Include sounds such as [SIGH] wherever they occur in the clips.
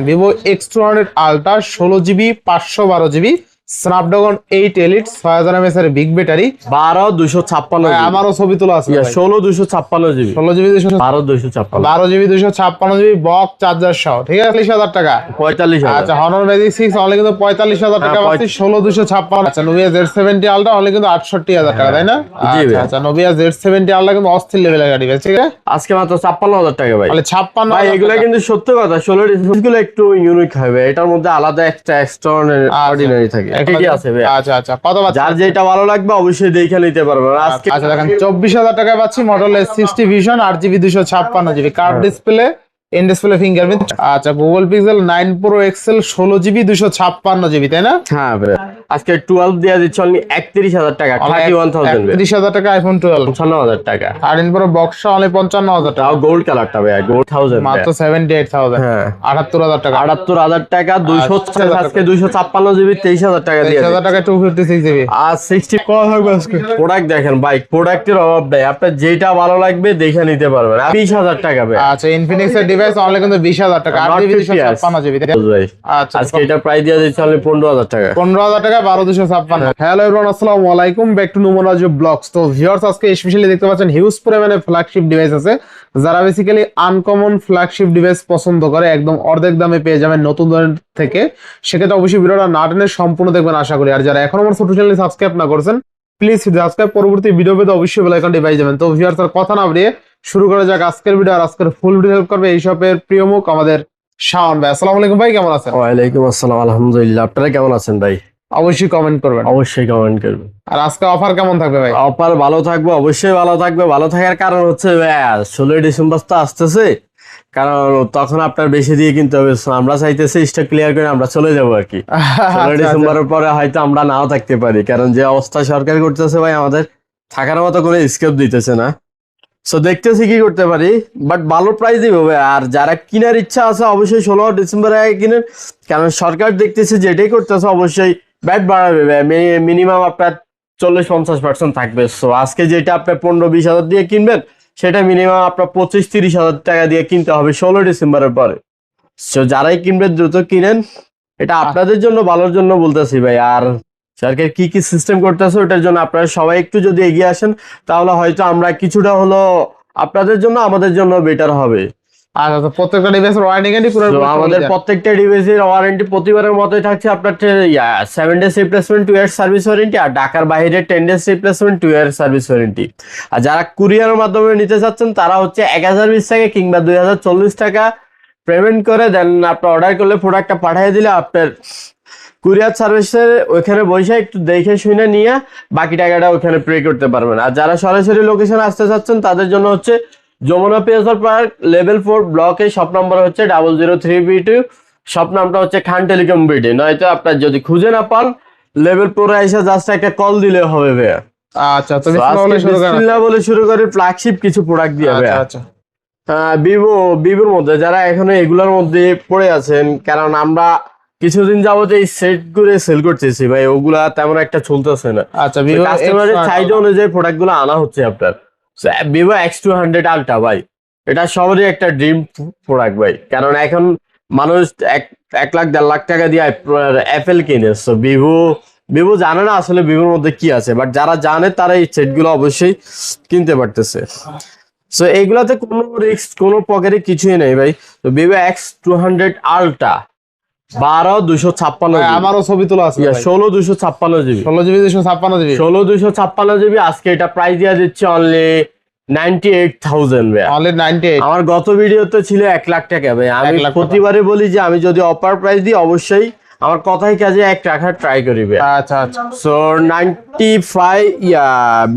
Vivo X two hundred ultra ষোলো GB পাঁচশো বারো জিবি স্ন্যাপড্রাগন এইট এলিট ছয় হাজার এমএস এর বিগ ব্যাটারি বারো দুশো ছাপ্পান্ন আমারও ছবি তোলা আছে ষোলো দুশো ছাপ্পান্ন জিবি ষোলো জিবি দুশো বারো দুশো ছাপ্পান্ন। বারো জিবি দুশো ছাপ্পান্ন জিবি বক চার্জার সহ ঠিক আছে? চল্লিশ হাজার টাকা। পঁয়তাল্লিশ আচ্ছা হনর ম্যাজিক সিক্স অনলি কিন্তু পঁয়তাল্লিশ হাজার টাকা হ্যাঁ, পাচ্ছি ষোলো দুশো ছাপ্পান্ন। আচ্ছা Nubia Z seventy ultra only কিন্তু আটষট্টি হাজার টাকা তাই না? জি আচ্ছা। আচ্ছা নোভিয়া জেড সেভেন্টি আলট্রা কিন্তু অস্থির লেভেলের গাড়ি ভাই ঠিক আছে? আজকে মাত্র ছাপ্পান্ন হাজার টাকা ভাই। তাহলে ছাপ্পান্ন এগুলো কিন্তু সত্য কথা ষোলো গুলো একটু ইউনিক হবে এটার মধ্যে আলাদা একটা এক্সট্রা অর্ডিনারি থাকে। আছে ভাই আচ্ছা আচ্ছা কত পাচ্ছি যার যেটা ভালো লাগবে অবশ্যই দেখে নিতে পারবেন আজকে আচ্ছা দেখেন চব্বিশ হাজার টাকায় পাচ্ছি মডেল এস সিক্সটি ভিশন আট জিবি দুশো ছাপ্পান্ন GB curve. Display in display fingerprint আচ্ছা Google Pixel nine pro XL ষোলো জিবি দুশো ছাপ্পান্ন জিবি তাই না? হ্যাঁ আজকে টুয়েলভ দেওয়া দিচ্ছে অনলি একত্রিশ হাজার টাকা থার্টি ওয়ান থাউজেন্ড ত্রিশ হাজার টাকা আইফোন টুয়েলভ পঞ্চান্ন হাজার টাকা। থার্টিন প্রো বক্স অনলি পঞ্চান্ন হাজার টাকা। গোল্ড কালারটা ভাই গোল্ড মাত্র সেভেন্টি এইট থাউজেন্ড হ্যাঁ। আটাত্তর হাজার টাকা। আটাত্তর হাজার টাকা দুইশো আচ্ছা, আজকে দুইশো ছাপ্পান্ন জিবি তেইশ হাজার টাকা দিয়ে তেইশ হাজার টাকা টু ফিফটি সিক্স জিবি আর সিক্সটি প্রোডাক্ট দেখেন ভাই প্রোডাক্টের অভাব নেই। আপনার যেটা ভালো লাগবে দেখে নিতে পারবেন। বিশ হাজার টাকা ভাই আচ্ছা ইনফিনিক্স এর ডিভাইস অনলি কিন্তু বিশ হাজার টাকা। আট জিবি দুশো 50 ছাপ্পান্ন জিবি আচ্ছা আজকে এটা প্রাইস দিয়ে দিচ্ছে অনলি পনেরো হাজার টাকা। পনেরো হাজার টাকা বারো দুশো ছাপ্পান্ন। হ্যালো এভরিওয়ান আসসালামু আলাইকুম। ব্যাক টু নুমরাজ ব্লগস তো ভিউয়ার্স আজকে স্পেশালি দেখতে পাচ্ছেন হিউজ পরিমাণে ফ্ল্যাগশিপ ডিভাইস আছে। যারা বেসিক্যালি আনকমন ফ্ল্যাগশিপ ডিভাইস পছন্দ করে একদম অর্ধেক দামে পেয়ে যাবেন নতুন ধরনের থেকে। সেক্ষেত্রে অবশ্যই ভিডিওটা না টেনে সম্পূর্ণ দেখবেন আশা করি। আর যারা এখন আমার ছোট চ্যানেল সাবস্ক্রাইব না করছেন প্লিজ সাবস্ক্রাইব পরবর্তী ভিডিও পেতে অবশ্যই বেল আইকনটি পাই যাবেন। তো ভিউয়ার্স আর কথা না বাড়িয়ে শুরু করা যাক আজকের ভিডিও আর আজকের ফুল ভিডিও হেল্প করবে এই শপের প্রিয় মুখ আমাদের শাওন ভাই। আসসালামু আলাইকুম ভাই কেমন আছেন? ওয়ালাইকুম আসসালাম আলহামদুলিল্লাহ। আপনারা কেমন আছেন ভাই? অবশ্যই কমেন্ট করবেন। অবশ্যই কমেন্ট করবেন। আর আজকে অফার কেমন থাকবে ভাই? অপার ভালো থাকবে অবশ্যই ভালো থাকবে। ভালো থাকার কারণ হচ্ছে ষোলোই ডিসেম্বর তো আসতেছে। কারণ তখন আপনার বেশি দিয়ে কিনতে হবে। আমরা চাইতেছি স্টক ক্লিয়ার করে আমরা চলে যাব আর কি। ষোলোই [LAUGHS] আচ্ছা, আচ্ছা। ডিসেম্বরের পরে হয়তো আমরা নাও থাকতে পারি। কারণ যে অবস্থা সরকার করতেছে ভাই আমাদের থাকার মতো কোনো স্কেপ দিতেছে না। সো দেখতেছি কি করতে পারি বাট ভালো প্রাইস দিব আর যারা কেনার ইচ্ছা আছে, অবশ্যই ষোলো ডিসেম্বরে আগে কিনেন। কারণ সরকার দেখতেছে যেটাই করতেছে, অবশ্যই ব্যাট বাড়াবে মিনিমাম আপনার চল্লিশ পঞ্চাশ পার্সেন্ট থাকবে। সো আজকে যেটা আপনার পনেরো বিশ হাজার দিয়ে কিনবেন, সেটা মিনিমাম আপনার পঁচিশ তিরিশ হাজার টাকা দিয়ে কিনতে হবে ষোলো ডিসেম্বরের পরে। সো যারাই কিনবেন দ্রুত কিনেন। এটা আপনাদের জন্য, ভালোর জন্য বলতেছি ভাই। আর সরকার কি কি সিস্টেম করতেছে ওটার জন্য আপনারা সবাই একটু যদি এগিয়ে আসেন তাহলে হয়তো আমরা কিছুটা হলো আপনাদের জন্য আমাদের জন্য বেটার হবে। আচ্ছা তো প্রত্যেকটা ডিভাইসের ওয়ারেন্টি আমাদের প্রত্যেকটা ডিভাইসের ওয়ারেন্টি প্রতিবারের মতোই থাকছে। আপনার seven days replacement two year service warranty আর ঢাকার বাইরে ten days replacement two year service warranty আর যারা কুরিয়ারের মাধ্যমে নিতে চাচ্ছেন তারা হচ্ছে এক হাজার বিশ টাকা কিংবা দুই হাজার চল্লিশ টাকা পেমেন্ট করে দেন আপনার অর্ডার করলে প্রোডাক্টটা পাঠিয়ে দিলে আপনার কুরিয়ার সার্ভিসের ওইখানে বসে একটু দেখে শুনে নিয়ে বাকি টাকাটা ওখানে পে করতে পারবেন। আর যারা সরাসরি লোকেশন আসতে চাচ্ছেন তাদের জন্য হচ্ছে যমুনা পিয়াজার পার্ক লেভেল ফোর ব্লকে শপ নম্বর হচ্ছে double zero three B two shop নামটা হচ্ছে খান টেলিকম বিডি নয়তো আপনার যদি খুঁজে না পান লেভেল ফোরে এসে জাস্ট একটা কল দিলে হবে ভাইয়া। আচ্ছা তো So, বিসমিল্লাহ বলে শুরু করে ফ্ল্যাগশিপ কিছু প্রোডাক্ট দিয়ে আচ্ছা ভাইয়া আচ্ছা ভিভো ভিভোর মধ্যে যারা এখনও এগুলোর মধ্যে পড়ে আছেন কারণ আমরা কিছুদিন যাবত এই সেট করে সেল করতেছি ভাই ওগুলা তেমন একটা চলতেছে না। আচ্ছা ভিভো কাস্টমারের চাহিদা অনুযায়ী প্রোডাক্টগুলো আনা হচ্ছে আপনার। Vivo X two hundred ultra ভাই এটা সবারই একটা ড্রিম প্রোডাক্ট ভাই। কারণ এখন মানুষ এক এক লাখ দেড় লাখ টাকা দিয়ে অ্যাপেল কিনে। সো ভিভো ভিভো জানে না আসলে ভিভোর মধ্যে কি আছে বাট যারা জানে তারা এই সেটগুলো অবশ্যই কিনতে পারতেছে। সো এইগুলাতে কোনো রিস্ক কোনো পকেটে কিছুই নেই ভাই। তো Vivo X two hundred ultra বারো দুশো ছাপ্পান্ন আমারও ছবি তোলা আছে ষোলো দুশো ছাপ্পান্ন জিবি। ষোলো জিবি দুশো ছাপ্পান্ন জিবি। ষোলো দুশো ছাপ্পান্ন জিবি আজকে এটা প্রাইস দেওয়া দিচ্ছে অনলি আমার গত ভিডিও তো ছিল এক লাখ টাকা ভাই আমি। প্রতিবারে বলি যে আমি যদি অপার প্রাইস দিই অবশ্যই আমার কথাই কাজে এক রাখার ট্রাই করিবে। আচ্ছা আচ্ছা। So ninety five yeah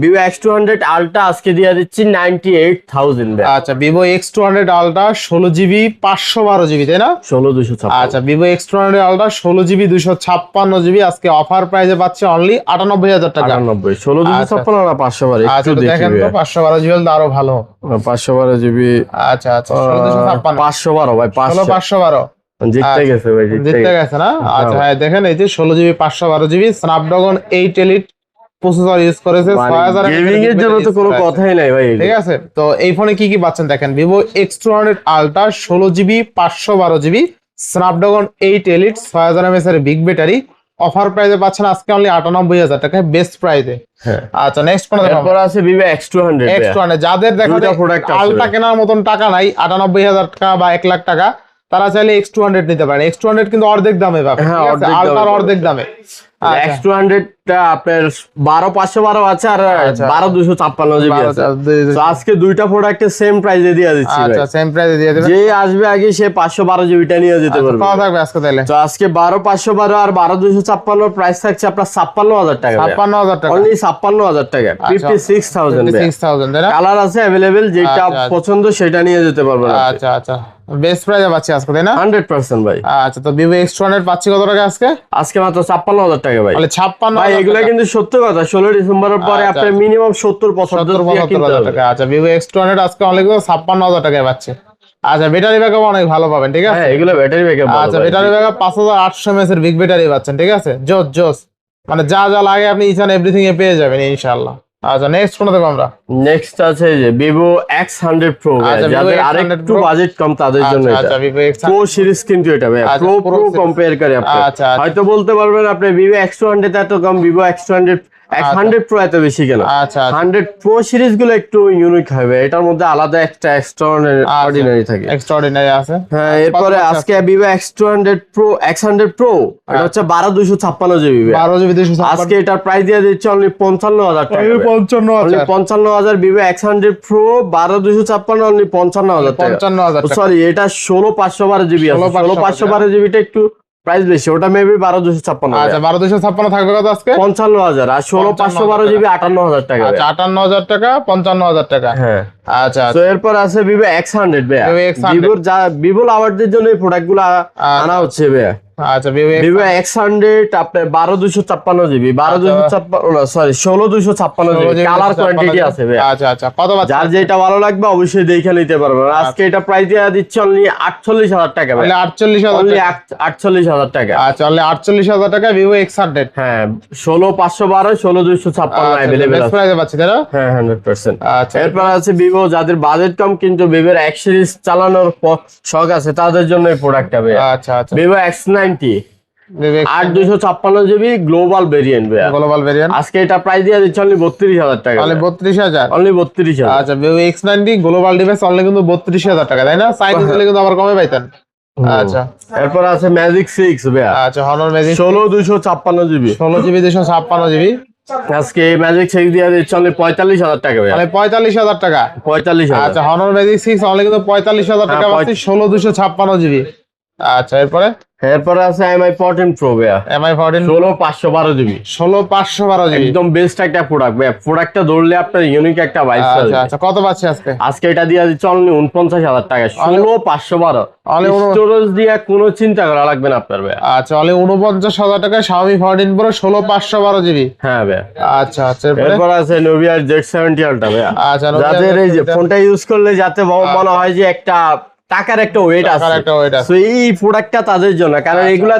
Vivo X two hundred ultra আজকে দিয়ে দিচ্ছি নাইনটি এইট থাউজেন্ড আচ্ছা Vivo X two hundred ultra ষোলো জিবি পাঁচশো বারো জিবি তাই না? ষোলো দুশো ছাপ্পান্ন। আচ্ছা Vivo X two hundred ultra ষোলো জিবি দুশো ছাপ্পান্ন জিবি আজকে অফার প্রাইসে পাচ্ছে অনলি আটানব্বই হাজার টাকা। আটানব্বই ষোলো দুশো আচ্ছা। ছাপ্পান্ন না পাঁচশো বারো আচ্ছা দেখেন তো পাঁচশো বারো জিবি হলে আরও ভালো। পাঁচশো বারো জিবি আচ্ছা আচ্ছা পাঁচশো বারো ভাই পাঁচশো। পাঁচশো বারো। গেছে ভাই জিততে জিততে গেছে। গেছে না? আচ্ছা হ্যাঁ। দেখেন এই যে ষোলো জিবি পাঁচশো বারো GB Snapdragon eight elite processor use করেছে গেমিং এর জন্য তো কোনো কথাই নাই ভাই ঠিক আছে? তো এই ফোনে কি কি পাচ্ছেন দেখেন? Vivo X two hundred ultra ষোলো জিবি পাঁচশো বারো জিবি স্ন্যাপড্রাগন এইট এলিট ছয় হাজার এমএস এর বিগ ব্যাটারি অফার প্রাইসে পাচ্ছেন আজকে অনলি আটানব্বই হাজার টাকায় বেস্ট প্রাইসে হ্যাঁ। আচ্ছা নেক্সট কোন দেখাবো? আছে Vivo X two hundred extra যাদের দেখা দুইটা product আলটা কেনার মতন টাকা নাই আটানব্বই হাজার টাকা বা এক লাখ টাকা তারা চাইলে এক্স টু হান্ড্রেড নিতে পারেন। এক্স টু হান্ড্রেড কিন্তু অর্ধেক দামে পাবে হ্যাঁ, অর্ধেক দামে আলটার অর্ধেক দামে। এক্স টু হান্ড্রেডটা আপনার বারো পাঁচশো বারো আছে আর আচ্ছা। বারো দুশো ছাপ্পান্ন জিবি আছে। আজকে দুইটা প্রোডাক্টের সেম প্রাইসে দিয়ে দিচ্ছি আচ্ছা সেম প্রাইসে দিয়ে দেবেন। যে আসবে আগে সে পাঁচশো বারো জিবিটা নিয়ে যেতে আচ্ছা, পারবে। থাকবে আজকে তাহলে। তো আজকে বারো পাঁচশো বারো আর বারো দুশো ছাপ্পান্ন প্রাইস থাকছে আপনার ছাপ্পান্ন হাজার টাকা ছাপ্পান্ন হাজার টাকা। অনলি ছাপ্পান্ন হাজার টাকা। Fifty six thousand six thousand colour আছে অ্যাভেলেবেল যেটা আচ্ছা, আচ্ছা। পছন্দ সেটা নিয়ে যেতে পারবেন আচ্ছা আচ্ছা। বেস্ট প্রাইসে পাচ্ছি আজকে তাই না? হান্ড্রেড পার্সেন্ট ভাই। আচ্ছা তো ভিভো এক্স টু হান্ড্রেড পাচ্ছি কত টাকা আজকে? আজকে মাত্র ছাপ্পান্ন হাজার টাকা ভাই। ছাপ্পান্ন এগুলা কিন্তু সত্য কথা। ষোলো ডিসেম্বরের পরে আচ্ছা, আপনার আচ্ছা। মিনিমাম সত্তর পঁচাত্তর পঁচাত্তর হাজার টাকা। আচ্ছা ভিভো এক্স টু হান্ড্রেড আজকে অনেক ছাপ্পান্ন হাজার টাকায় পাচ্ছে। আচ্ছা ব্যাটারি ব্যাকআপ অনেক ভালো পাবেন ঠিক আছে? হ্যাঁ এগুলো ব্যাটারি ব্যাকআপ আচ্ছা ব্যাটারি ব্যাকআপ পাঁচ হাজার আটশো এমএস এর বিগ ব্যাটারি পাচ্ছেন ঠিক আছে? জোস জোস। মানে যা যা লাগে আপনি ইসান এভরিথিং এ পেয়ে যাবেন ইনশাআল্লাহ। আচ্ছা নেক্সট কোন দেখো আমরা। নেক্সট আছে যে এক্স হান্ড্রেড প্রো আচ্ছা, যাদের আরেকটু বাজেট কম তাদের জন্য আচ্ছা আচ্ছা এটা ভিভো এক্স সিরিজ কিন্তু এটা ভাই Pro Pro কম্পেয়ার করে আপনি। আচ্ছা, আচ্ছা। হয়তো বলতে পারবেন আপনি এক্স হান্ড্রেড এত কম X two hundred hundred pro এত বেশি কেন? আচ্ছা আচ্ছা। হান্ড্রেড প্রো সিরিজগুলো একটু ইউনিক হবে। এটার মধ্যে আলাদা একটা এক্সট্রা অর্ডিনারি থাকে। এক্সট্রাঅর্ডিনারি আছে। হ্যাঁ এরপরে আজকে Vivo X two hundred pro X hundred pro এটা হচ্ছে বারো দুশো ছাপ্পান্ন জিবি বারো জিবি দুশো আজকে এটার প্রাইস দিয়ে দিচ্ছে অনলি পঞ্চান্ন হাজার টাকা। পঞ্চান্ন হাজার। পঞ্চান্ন হাজার ভিভো এক্স হান্ড্রেড প্রো বারো দুশো ছাপ্পান্ন অনলি পঞ্চান্ন হাজার পঞ্চান্ন হাজার সরি এটা ষোলো পাঁচশো বারো জিবি আছে। 16 ষোলো পাঁচশো বারো জিবিটা একটু প্রাইস বেশি ওটা মেবি বারো দুশো ছাপ্পান্ন আচ্ছা বারো দুশো ছাপ্পান্ন থাকবে কত আজকে? পঞ্চান্ন হাজার আর ষোলো 55 পাঁচশো বারো জিবি আটান্ন হাজার টাকা আচ্ছা আটান্ন হাজার টাকা পঞ্চান্ন হাজার টাকা। হ্যাঁ। আচ্ছা তো এরপর আছে ভিভো এক্স হান্ড্রেড ভাইয়া। Vivo X100 ভিভোর যা ভিভো লাভারদের জন্য এই প্রোডাক্টগুলা আনা হচ্ছে ভাইয়া। আচ্ছা ভিভো এক্স হান্ড্রেড আপনার বারো দুশো ছাপ্পান্ন জিবি বারো দুশো ছাপ্পান্ন সরি ষোলো দুশো ছাপ্পান্ন জিবি। কালার কোয়ান্টিটি আছে আচ্ছা আচ্ছা কত যার যেটা ভালো লাগবে অবশ্যই দেখে নিতে পারবেন। আজকে এটা প্রাইস দিচ্ছে অনলি আটচল্লিশ হাজার টাকা আটচল্লিশ হাজার আটচল্লিশ হাজার টাকা। আচ্ছা তাহলে আটচল্লিশ হাজার টাকা ভিভো এক্স হান্ড্রেড হ্যাঁ ষোলো পাঁচশো বারো ষোলো দুইশো ছাপ্পান্ন অ্যাভেলেবেল পাচ্ছি তাই না? হ্যাঁ হান্ড্রেড পার্সেন্ট আচ্ছা। এরপর আছে ভিভো যাদের বাজেট কম কিন্তু ভিভোর এক সিরিজ চালানোর শখ আছে তাদের জন্য এই প্রোডাক্টটা আচ্ছা আচ্ছা। ভিভো এক্স নাইনটি আট দুশো ছাপ্পান্ন GB global variant global variant আজকে এটা প্রাইস দিয়ে দিচ্ছে অনলি বত্রিশ হাজার টাকা তাহলে বত্রিশ হাজার? অনলি বত্রিশ হাজার। আচ্ছা Vivo X ninety global device only কিন্তু বত্রিশ হাজার টাকা তাই না? চাইনিজ হলে কিন্তু আবার কমে পাইতেন। আচ্ছা। এরপর আছে ম্যাজিক সিক্স ভাইয়া। আচ্ছা হনর ম্যাজিক ষোলো দুশো ছাপ্পান্ন জিবি ষোলো জিবি ছাপ্পান্ন জিবি আজকে ম্যাজিক সিক্স দিয়ে দিচ্ছে অনলি পঁয়তাল্লিশ হাজার টাকা পঁয়তাল্লিশ হাজার টাকা। পঁয়তাল্লিশ আচ্ছা হনর ম্যাজিক সিক্স অনলি কিন্তু পঁয়তাল্লিশ হাজার টাকা হ্যাঁ, পাচ্ছি ষোলো দুশো ছাপ্পান্ন জিবি আচ্ছা এরপরে? এরপরে আছে এমআই ফোরটিন প্রো ভাইয়া। এমআই ফোরটিন ষোলো পাঁচশো বারো জিবি ষোলো পাঁচশো বারো জিবি একদম বেস্ট একটা প্রোডাক্ট ভাইয়া। প্রোডাক্টটা ধরলে আপনার ইউনিক একটা বাইক আচ্ছা আচ্ছা। কত পাচ্ছে আজকে? আজকে এটা দিয়ে দিচ্ছে অনলি উনপঞ্চাশ হাজার টাকা। ষোলো পাঁচশো বারো। Only উন- স্টোরেজ দিয়ে কোনো চিন্তা করা লাগবে না আপনার ভাইয়া। আচ্ছা অনলি উনপঞ্চাশ হাজার টাকা ফোরটিন প্রো ষোলো পাঁচশো বারো জিবি হ্যাঁ ভাইয়া। আচ্ছা আচ্ছা এরপর? আছে জেড সেভেন্টি আলটা ভাইয়া। আচ্ছা যাদের এই যে ফোনটা ইউজ করলে যাতে ব- মনে হয় যে একটা টাকার একটা ওয়েট আছে একটা weight আছে। তো এই প্রোডাক্টটা তাদের জন্য কারণ আচ্ছা। এগুলা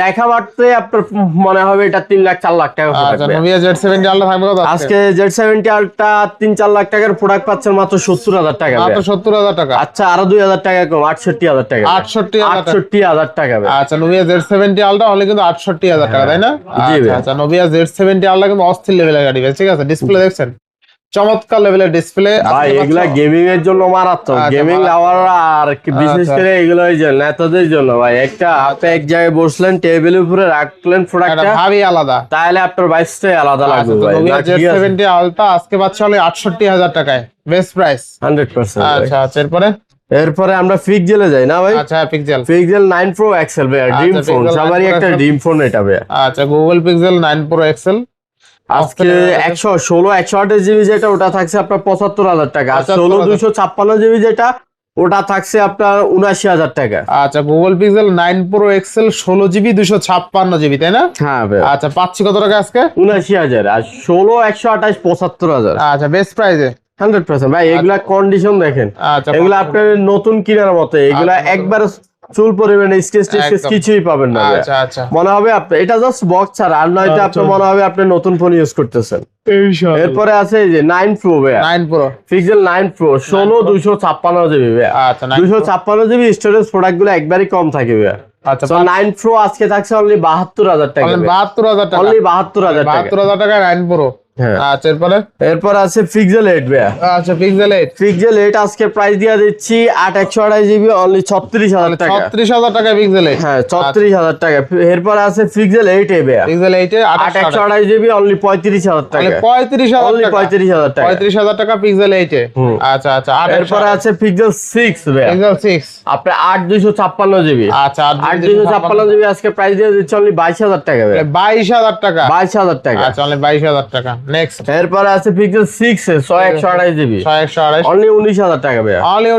দেখা মাত্রে আপনার মনে হবে এটা তিন লাখ চার লাখ টাকা আচ্ছা আজকে জেড সেভেন্টি আলটা তিন চার লাখ টাকার প্রোডাক্ট পাচ্ছেন মাত্র সত্তর হাজার টাকা মাত্র। সত্তর হাজার টাকা আচ্ছা আরও দুই হাজার টাকা কম আটষট্টি হাজার টাকা। আটষট্টি টাকা আটষট্টি হাজার টাকা আচ্ছা নোভিয়া জেড সেভেন্টি আলটা হলে কিন্তু আটষট্টি হাজার টাকা তাই না আচ্ছা। আচ্ছা নোভিয়া জেড সেভেন্টি আলটা কিন্তু অস্থির লেভেলের গাড়ি ঠিক আছে ডিসপ্লে দেখছেন চমৎকার লেভেলের ডিসপ্লে ভাই এগুলা গেমিং এর জন্য মারাত্মক। আচ্ছা, গেমিং মারাত্মক। লাভার আর কি বিশেষ আচ্ছা। করে এগুলো ওই যে নেতাদের জন্য ভাই। একটা আপনি এক জায়গায় বসলেন টেবিলের উপরে রাখলেন প্রোডাক্টটা ভাবি আলাদা। তাহলে আপনার বাইসটাই আলাদা লাগবে ভাই। সেভেন্টি আলটা আজকে পাচ্ছে হলে আটষট্টি হাজার টাকায় বেস্ট প্রাইস হান্ড্রেড পার্সেন্ট আচ্ছা আচ্ছা এরপরে? এরপরে আমরা ফিক্সেলে যাই না ভাই? আচ্ছা Pixel Pixel nine pro XL ভাই ড্রিম আচ্ছা, ফোন সবারই একটা ড্রিম ফোন এটা ভাই আচ্ছা Google Pixel nine pro XL আজকে একশো ষোলো একশো আঠাশ জিবি যেটা ওটা থাকছে আপনার পঁচাত্তর হাজার টাকা। আর ষোলো দুশো ছাপ্পান্ন জিবি যেটা ওটা থাকছে আপনার উনাশি হাজার টাকা। আচ্ছা Google Pixel nine pro XL ষোলো জিবি দুশো ছাপ্পান্ন জিবি তাই না? হ্যাঁ আচ্ছা পাচ্ছি কত টাকা আজকে? উনাশি হাজার। আর ষোলো একশো আঠাশ পঁচাত্তর হাজার। আচ্ছা বেস্ট প্রাইসে হান্ড্রেড পার্সেন্ট ভাই এগুলা কন্ডিশন দেখেন। আচ্ছা এগুলা আপনার নতুন কিনার মতো এগুলা একবার চুল পরিমাণে স্কেচ টিস্কেচ কিছুই পাবেন না আচ্ছা আচ্ছা। মনে হবে আপনি এটা জাস্ট বক্স ছাড়া আর নয়তো আচ্ছা। আপনার মনে হবে আপনি নতুন ফোন ইউজ করতেছেন। এরপরে আছে এই যে nine pro nine pro Pixel nine pro ষোলো দুইশো ছাপ্পান্ন জিবি আচ্ছা দুইশো। ছাপ্পান্ন জিবি স্টোরেজ প্রোডাক্টগুলো একবারই কম থাকে আচ্ছা নাইন প্রো আজকে থাকছে অনলি বাহাত্তর হাজার টাকা বাহাত্তর হাজার টাকা। অনলি বাহাত্তর হাজার টাকা। বাহাত্তর হাজার টাকা নাইন প্রো আচ্ছা এরপরে? এরপর আছে পিক্সেল এইট ভাইয়া। আচ্ছা পিক্সেল এইট পিক্সেল এইট আজকে প্রাইস দিয়ে দিচ্ছি আট একশো আড়াই জিবি অনলি ছত্রিশ হাজার টাকা। ছত্রিশ হাজার টাকা পিক্সেল এইট হ্যাঁ ছত্রিশ হাজার টাকা। এরপর আছে পিক্সেল এইট এ ভাইয়া। পিক্সেল এইটে আট একশো আড়াই। জিবি অনলি পঁয়ত্রিশ হাজার টাকা। পঁয়ত্রিশ হাজার অনলি টাকা। পঁয়ত্রিশ হাজার টাকা। পঁয়ত্রিশ হাজার টাকা পিক্সেল এইটে হুম। আচ্ছা আচ্ছা এরপরে আছে পিক্সেল সিক্স ভাইয়া। পিক্সেল সিক্স আপনার আট দুইশো ছাপ্পান্ন জিবি আচ্ছা আট দুইশো ছাপ্পান্ন। জিবি আজকে প্রাইস দিয়ে দিচ্ছে অনলি বাইশ হাজার টাকা ভাইয়া। বাইশ হাজার টাকা। বাইশ হাজার টাকা। আচ্ছা অনলি বাইশ হাজার টাকা। নেক্সট এরপরে আছে পিক্সেল জিবি। অনলি টাকা অনলি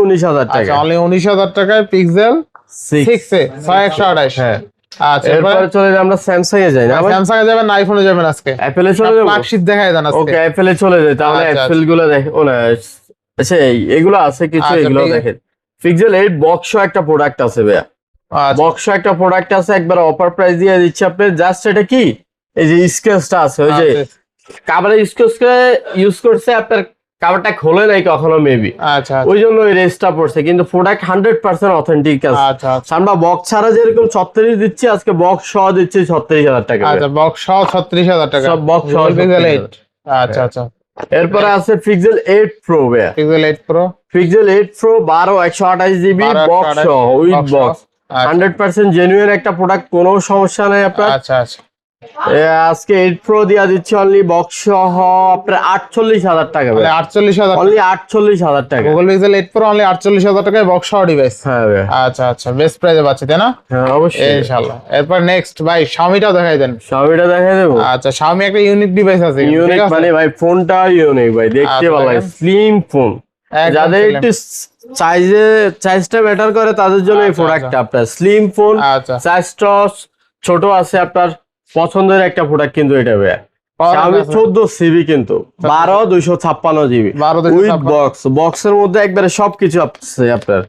অনলি আচ্ছা টাকা অনলি হাজার টাকায় পিক্সেল এ হ্যাঁ। আচ্ছা এরপরে চলে যাই আমরা স্যামসাং এ যাই না? স্যামসাং এ যাবেন আইফোনে যাবেন আজকে। অ্যাপেলে চলে যাব? ফ্ল্যাগশিপ দেখাই দেন আজকে। ওকে অ্যাপেলে চলে যাই তাহলে আচ্ছা, অ্যাপেলগুলো দেখ ও না আচ্ছা এগুলো আছে কিছু আচ্ছা, এগুলো। দেখেন। পিক্সেল এইট বক্স একটা প্রোডাক্ট আছে ভাইয়া। আচ্ছা। বক্স একটা প্রোডাক্ট আছে একবার অফার প্রাইস দিয়ে দিচ্ছি আপনি জাস্ট এটা কি? এই যে স্কেচটা আছে ওই যে আচ্ছা, কাভারে স্কেচ ইউজ করছে আপনার কাভারটা খোলে নাই কখনো মেবি আচ্ছা ওই জন্য ওই রেসটা পড়ছে কিন্তু প্রোডাক্ট হান্ড্রেড পার্সেন্ট অথেন্টিক আছে। আচ্ছা আচ্ছা। আমরা বক্স ছাড়া যেরকম ছত্রিশ দিচ্ছি আজকে বক্স সহ দিচ্ছি ছত্রিশ হাজার টাকা আচ্ছা বক্স সহ ছত্রিশ হাজার টাকা। সব বক্স সহ পিক্সেল 36,000 এইট আচ্ছা আচ্ছা। এরপরে আছে পিক্সেল এইট প্রো ভাইয়া। Pixel eight pro Pixel eight pro বারো একশো আঠাশ জিবি বক্স সহ উইথ বক্স আচ্ছা। হান্ড্রেড পার্সেন্ট জেনুইন একটা প্রোডাক্ট কোনো সমস্যা নাই আপনার। আচ্ছা আচ্ছা। আজকে এইট প্রো দিয়া দিচ্ছি অনলি বক্স সহ আপনার আটচল্লিশ হাজার টাকা মানে আটচল্লিশ হাজার অনলি আটচল্লিশ হাজার টাকা। Google Pixel eight pro only আটচল্লিশ হাজার টাকায় বক্স সহ ডিভাইস হ্যাঁ আচ্ছা আচ্ছা বেস্ট প্রাইসে পাচ্ছি তাই না? হ্যাঁ অবশ্যই। ইনশাআল্লাহ। এরপর নেক্সট ভাই শাওমিটা দেখাই দেন। সবইটা দেখা দেবো। আচ্ছা শাওমি একটা ইউনিক ডিভাইস আছে। ইউনিক মানে ভাই ফোনটা ইউনিক ভাই দেখতে আচ্ছা, ভালো লাগে। স্লিম ফোন যাদের একটু সাইজে সাইজটা বেটার করে তাদের জন্য এই আচ্ছা, প্রোডাক্টটা আপনার স্লিম ফোন আচ্ছা। সাইজটা ছোট আছে আপনার পছন্দের একটা প্রোডাক্ট কিন্তু এটা ভাইয়া। আমি। চোদ্দ সিবি কিন্তু বারো দুইশো ছাপ্পান্ন জিবি উইথ বক্স বক্সের মধ্যে একবারে সবকিছু আছে আপনার।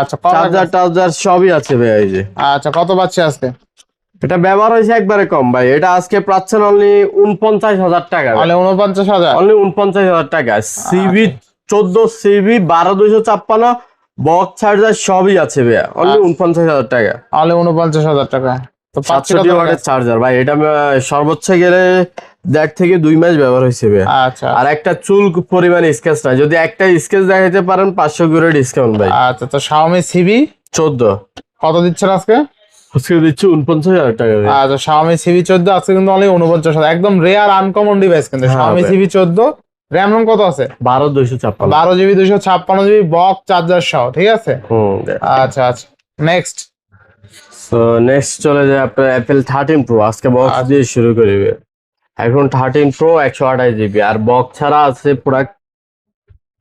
আচ্ছা কত চার্জার টার্জার সবই আছে ভাইয়া এই যে। আচ্ছা কত পাচ্ছি আজকে? এটা ব্যবহার হয়েছে একবারে কম ভাই। এটা আজকে পাচ্ছেন অনলি উনপঞ্চাশ হাজার টাকা। উনপঞ্চাশ হাজার? অনলি উনপঞ্চাশ হাজার টাকা। সিবি চোদ্দ সিবি বারো দুইশো ছাপ্পান্ন বক্স চার্জার সবই আছে ভাইয়া। অনলি আচ্ছা। উনপঞ্চাশ হাজার টাকা। উনপঞ্চাশ হাজার টাকা। টাকা? ওয়াটের চার্জার ভাই এটা সর্বোচ্চ গেলে দেড় থেকে দুই মাস ব্যবহার হয়েছে আচ্ছা। আর একটা চুল পরিমাণ স্কেচ না যদি একটা স্কেচ পারেন পাঁচশো করে ডিসকাউন্ট ভাই। আচ্ছা তো শাওমি সিবি চোদ্দ। কত দিচ্ছেন আজকে? আজকে দিচ্ছি উনপঞ্চাশ হাজার টাকা আচ্ছা সিবি চোদ্দ আজকে কিন্তু অনলি উনপঞ্চাশ হাজার। একদম রেয়ার আনকমন ডিভাইস কিন্তু। হ্যাঁ, সিবি চোদ্দ র্যাম রোম কত আছে? বারো দুইশো ছাপ্পান্ন। বারো জিবি দুশো ছাপ্পান্ন জিবি বক্স চার্জার সহ ঠিক আছে? আচ্ছা আচ্ছা। নেক্সট তো নেক্সট চলে যায় আপনার অ্যাপেল থার্টিন প্রো আজকে বক্স আচ্ছা। দিয়ে শুরু করবে। এখন থার্টিন প্রো একশো আঠাশ জিবি আর বক্স ছাড়া আছে প্রোডাক্ট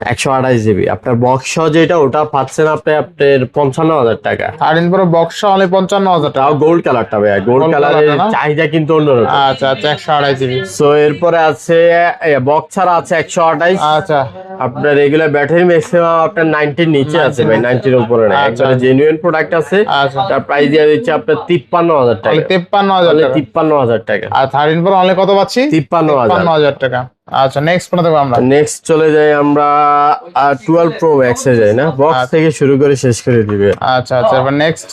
একশো আঠাশ জিবি। আপনার বক্স সহ যেটা ওটা পাচ্ছেন আপনি আপনার পঞ্চান্ন হাজার টাকা। থার্টিন প্রো বক্স অনলি পঞ্চান্ন হাজার টাকা। গোল্ড কালারটা ভাইয়া গোল্ড কালারের চাহিদা কিন্তু অন্যরকম। আচ্ছা আচ্ছা একশো আড়াই জিবি। সো এরপরে আছে বক্স ছাড়া আছে একশো আঠাশ। আচ্ছা। আপনার রেগুলার ব্যাটারি ম্যাক্সিমাম আপনার নাইনটির নিচে আছে ভাই নাইনটির উপরে না। আচ্ছা। একবারে জেনুইন প্রোডাক্ট আছে। আচ্ছা। তার প্রাইস দিয়ে দিচ্ছে আপনার তিপ্পান্ন হাজার টাকা। তেপ্পান্ন হাজার তিপ্পান্ন হাজার টাকা। আর থার্টিন প্রো অনলি কত পাচ্ছি? তিপ্পান্ন হাজার টাকা। আচ্ছা নেক্সট কোন দেখব আমরা। নেক্সট চলে যাই আমরা টুয়েলভ প্রো ম্যাক্সে যাই না? বক্স আচ্ছা। থেকে শুরু করে শেষ করে দিবে। আচ্ছা আচ্ছা এবার নেক্সট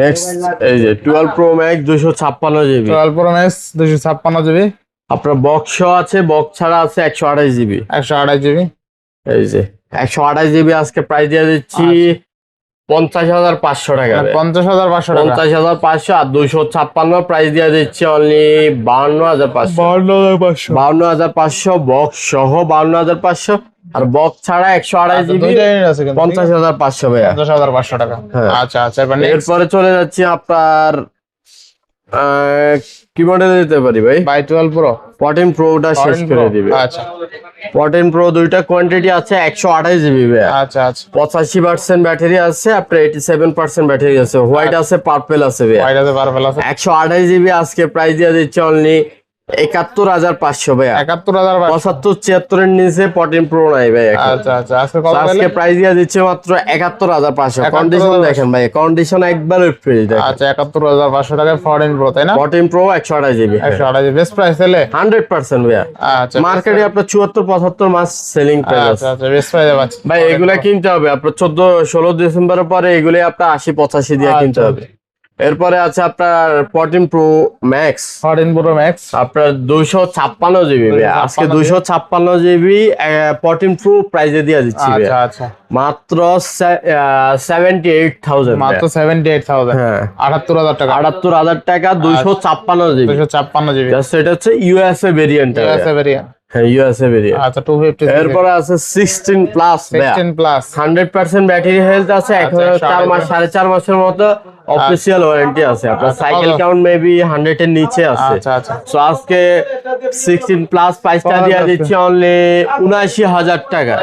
নেক্সট এই যে টুয়েলভ প্রো ম্যাক্স দুশো ছাপ্পান্ন জিবি। টুয়েলভ প্রো ম্যাক্স দুশো ছাপ্পান্ন জিবি। আপনার বক্স আছে বক্স ছাড়া আছে একশো আঠাশ জিবি। একশো আড়াই জিবি। এই যে একশো আঠাশ জিবি আজকে প্রাইস দিয়ে দিচ্ছি। পঞ্চাশ হাজার পাঁচশো টাকা মানে পঞ্চাশ হাজার পাঁচশো পঞ্চাশ হাজার পাঁচশো আর দুইশো ছাপ্পান্ন প্রাইস দিয়ে দিচ্ছি অনলি বাউন্ন হাজার পাঁচশো। হাজার পাঁচশো। বাউন্ন হাজার পাঁচশো বক্স সহ বাউন্ন হাজার পাঁচশো। আর বক্স ছাড়া একশো আড়াই আচ্ছা, জিবি পঞ্চাশ হাজার পাঁচশো ভাইয়া। পঞ্চাশ হাজার পাঁচশো টাকা। হ্যাঁ। আচ্ছা আচ্ছা নেক্সট এরপরে চলে যাচ্ছি আপনার আহ, কি মডেল দিতে পারি ভাই? বাই টুয়েলভ প্রো। ফোরটিন প্রোটা শেষ করে দিবে। আচ্ছা। পটেন প্রো দুইটা কোয়ান্টিটি আছে একশো আঠাশ জিবি ভাইয়া আচ্ছা আচ্ছা। পঁচাশি পার্সেন্ট ব্যাটারি আছে আপনার এইটি সেভেন পার্সেন্ট ব্যাটারি আছে। হোয়াইট আছে পার্পেল আছে ভাই হোয়াইট আছে পার্পল আছে। একশো আঠাশ জিবি আজকে প্রাইস দিয়ে দিচ্ছে অনলি একাত্তর হাজার পাঁচশো ভাইয়া। একাত্তর হাজার পাঁচশো। পঁচাত্তর ছিয়াত্তরের নিচে প্রো নাই ভাই আচ্ছা আচ্ছা আজকে প্রাইস দিয়ে দিচ্ছে মাত্র একাত্তর হাজার পাঁচশো। কন্ডিশন দেখেন ভাই কন্ডিশন একবারে ফ্রি আচ্ছা একাত্তর হাজার পাঁচশো টাকায় ফরেন প্রো তাই না? প্রো একশো আঠাশ জিবি একশো আঠাশ বেস্ট প্রাইস তাহলে? হান্ড্রেড পার্সেন্ট ভাইয়া। আচ্ছা মার্কেটে আপনার চুয়াত্তর পঁচাত্তর মাস সেলিং প্রাইস আচ্ছা আচ্ছা বেস্ট প্রাইসে পাচ্ছি ভাই এগুলা কিনতে হবে। আপনার চোদ্দ ষোলো ডিসেম্বরের পরে এগুলি আপনার আশি পঁচাশি দিয়ে কিনতে আচ্ছা। হবে এরপরে আছে আপনার fourteen pro max fourteen pro max আপনার দুইশো ছাপ্পান্ন জিবি আজকে 256 দুইশো ছাপ্পান্ন জিবি ফোরটিন প্রো প্রাইজে দিয়ে দিচ্ছি আচ্ছা আচ্ছা। মাত্র সেভেন্টি এইট থাউজেন্ড মাত্র সেভেন্টি এইট থাউজেন্ড হ্যাঁ। আটাত্তর হাজার টাকা। আটাত্তর হাজার টাকা দুইশো ছাপ্পান্ন জিবি। দুশো ছাপ্পান্ন জিবি। সেটা হচ্ছে ইউএসএ ভেরিয়েন্ট ইউএসএ ভেরিয়েন্ট হ্যাঁ ইউএসএ ভেরিয়েন্ট আচ্ছা ফিফটি আছে sixteen plus sixteen plus hundred percent battery health আছে আচ্ছা, মাস মাসের মতো অফিসিয়াল ওয়ারেন্টি আছে। আপনার আচ্ছা, সাইকেল? কাউন্ট মেবি হান্ড্রেড এর নিচে আছে। আচ্ছা আচ্ছা। আজকে সিক্সটিন প্লাস প্রাইসটা কত দিয়ে দিচ্ছি অনলি উনআশি হাজার টাকা।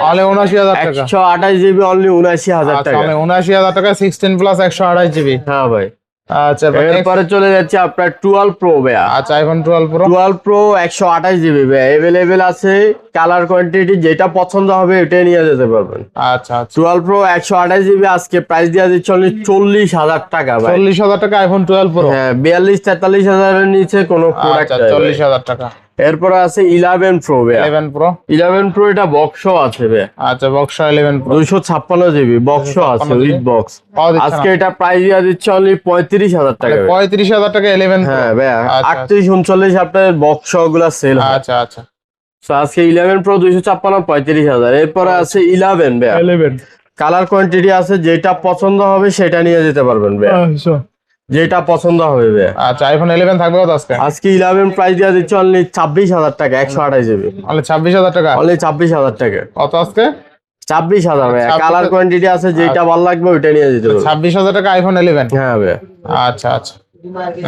জিবি অনলি উনআশি হাজার আচ্ছা টাকা। তাহলে উনআশি হাজার টাকা সিক্সটিন প্লাস একশো আঠাশ জিবি হ্যাঁ ভাই। আচ্ছা এরপরে চলে যাচ্ছে আপনার টুয়েলভ প্রো ভাইয়া। আচ্ছা iPhone twelve pro twelve pro একশো আঠাশ জিবি ভাইয়া। এভেলেবেল আছে কালার কোয়ান্টিটি যেটা পছন্দ হবে ওটাই নিয়ে যেতে পারবেন। আচ্ছা আচ্ছা। টুয়েলভ প্রো একশো আঠাশ জিবি আজকে প্রাইস দেওয়া দিচ্ছে অনলি চল্লিশ হাজার টাকা ভাই। চল্লিশ হাজার টাকা আইফোন টুয়েলভ প্রো হ্যাঁ বিয়াল্লিশ তেতাল্লিশ হাজারের নিচে কোনো প্রোডাক্ট আচ্ছা চল্লিশ হাজার টাকা। এরপরে আছে eleven pro eleven pro eleven pro এটা বক্সও আছে ভাইয়া। আচ্ছা বক্স ইলেভেন প্রো দুইশো ছাপ্পান্ন জিবি বক্সও আছে উইথ বক্স আজকে এটা প্রাইস দেওয়া দিচ্ছে অনলি পঁয়ত্রিশ হাজার টাকা পঁয়ত্রিশ হাজার টাকা ইলেভেন হ্যাঁ ভাইয়া। আচ্ছা। আটত্রিশ উনচল্লিশ আপনার বক্সগুলা সেল আচ্ছা আচ্ছা। আজকে ইলেভেন প্রো দুইশো ছাপ্পান্ন পঁয়ত্রিশ হাজার। এরপরে আছে ইলেভেন ভাইয়া। ইলেভেন কালার কোয়ান্টিটি আছে যেটা পছন্দ হবে সেটা নিয়ে যেতে পারবেন ভাইয়া। যেটা পছন্দ হবে আচ্ছা আইফোন ইলেভেন থাকবে কত আজকে? আজকে ইলেভেন প্রাইস দেওয়া দিচ্ছে অনলি ছাব্বিশ হাজার টাকা একশো আঠাশ জিবি তাহলে ছাব্বিশ হাজার টাকা? অনলি ছাব্বিশ হাজার টাকা। কত আজকে? ছাব্বিশ হাজার কালার কোয়ান্টিটি আছে যেটা ভালো লাগবে ওইটা নিয়ে পারবেন ছাব্বিশ হাজার টাকা আইফোন ইলেভেন হ্যাঁ ভাইয়া। আচ্ছা আচ্ছা।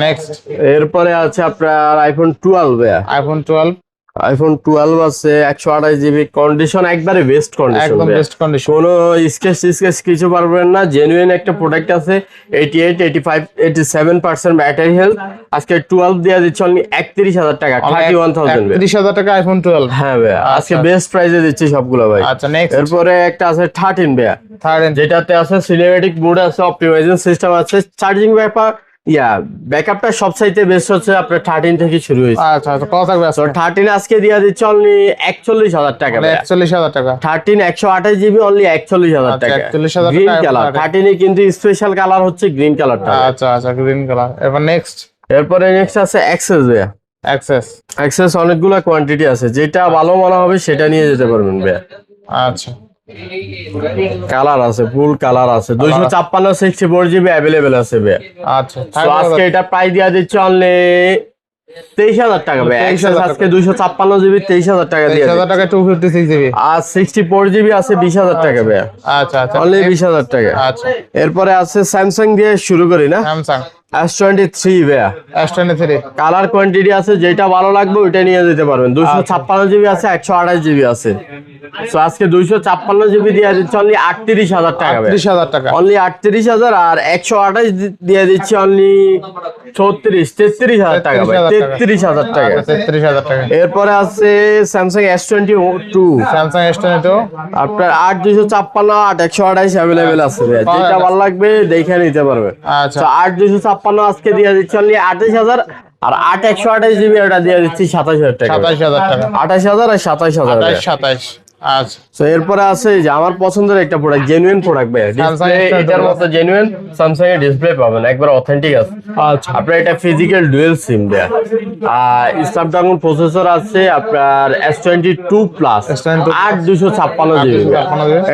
নেক্সট এরপরে আছে আপনার আইফোন টুয়েলভ ভাইয়া। আইফোন টুয়েলভ আইফোন টুয়েলভ আছে একশো আঠাশ জিবি কন্ডিশন একবারে বেস্ট কন্ডিশন একদম বেস্ট কন্ডিশন কোনো স্কেচ স্কেচ কিছু পারবেন না জেনুইন একটা প্রোডাক্ট আছে eighty eight eighty five eighty seven percent battery health আজকে টুয়েলভ দেওয়া দিচ্ছে অনলি একত্রিশ হাজার টাকা থার্টি ওয়ান থাউজেন্ড তিরিশ হাজার টাকা আইফোন টুয়েলভ হ্যাঁ ভাইয়া। আজকে আচ্ছা। বেস্ট প্রাইসে দিচ্ছি সবগুলো ভাই। আচ্ছা নেক্সট এরপরে একটা আছে থার্টিন ভাইয়া। থার্ড যেটাতে আছে সিনেমেটিক মোড আছে অপটিমাইজেশন সিস্টেম আছে চার্জিং ব্যাপার ইয়া ব্যাকআপটা সব সাইতে বেস্ট হচ্ছে আপনার থার্টিন থেকে শুরু হয়েছে। আচ্ছা আচ্ছা কত থাকবে আজকে? থার্টিন আজকে দিয়ে দিচ্ছে অনলি একচল্লিশ হাজার টাকা একচল্লিশ হাজার টাকা। থার্টিন একশো আঠাশ জিবি অনলি একচল্লিশ হাজার আচ্ছা, টাকা। 41,000 গ্রিন টাকা কালার। থার্টিনে কিন্তু স্পেশাল কালার হচ্ছে গ্রিন কালারটা আচ্ছা আচ্ছা গ্রিন কালার এবার নেক্সট এরপরে নেক্সট আছে অ্যাক্সেস ভাইয়া। অ্যাক্সেস অ্যাক্সেস অনেকগুলো কোয়ান্টিটি আছে। যেটা ভালো মনে হবে সেটা নিয়ে যেতে পারবেন ভাইয়া। আচ্ছা। কালার আছে ফুল কালার আছে। দুইশো ছাপ্পান্ন সিক্সটি ফোর জিবি অ্যাভেলেবেল আছে আচ্ছা আজকে এটা প্রাইস দেওয়া দিচ্ছে অনলি তেইশ হাজার টাকা ভাই 23,000 টাকা। আজকে দুইশো ছাপ্পান্ন জিবি তেইশ হাজার টাকা দিয়ে হাজার টাকা টু ফিফটি সিক্স জিবি আর সিক্সটি ফোর জিবি আছে বিশ হাজার টাকা ভাইয়া। আচ্ছা আচ্ছা। অনলি বিশ হাজার টাকা। আচ্ছা। এরপরে আছে স্যামসাং দিয়ে শুরু করি না? স্যামসাং ভাইয়া। কালার কোয়ান্টিটি আছে যেটা ভালো লাগবে ওইটা নিয়ে যেতে পারবেন। দুইশো ছাপ্পান্ন জিবি আছে একশো আঠাশ জিবি আছে। তো আজকে দুইশো ছাপ্পান্ন জিবি দিয়ে দিচ্ছে অনলি টাকা অনলি আটত্রিশ হাজার আর একশো আঠাশ দিয়ে দিচ্ছে অনলি ছত্রিশ তেত্রিশ হাজার টাকা ভাই 33,000 টাকা। হাজার টাকা। এরপরে আছে আপনার ছাপ্পান্ন আট একশো আঠাশ অ্যাভেলেবেল আছে যেটা ভালো লাগবে দেখে নিতে পারবেন আচ্ছা। আট দুইশো ছাপ্পান্ন আজকে দিয়ে দিচ্ছি অনলি আঠাশ হাজার আর আট একশো আঠাশ জিবি ওটা দিয়ে দিচ্ছি সাতাশ হাজার টাকা। সাতাশ হাজার টাকা। আঠাশ হাজার আর সাতাশ হাজার সাতাশ আচ্ছা তো এরপরে আছে যে আমার পছন্দের একটা প্রোডাক্ট জেনুইন প্রোডাক্ট ভাই Samsung ডিসপ্লে S22 এটার মতো জেনুইন স্যামসাং এর ডিসপ্লে পাবেন একবার অথেন্টিক আছে। আচ্ছা। আপনার এটা ফিজিক্যাল ডুয়েল সিম দেয়া আর স্ন্যাপড্রাগন প্রসেসর আছে আপনার এস টোয়েন্টি টু প্লাস আট দুশো ছাপ্পান্ন জিবি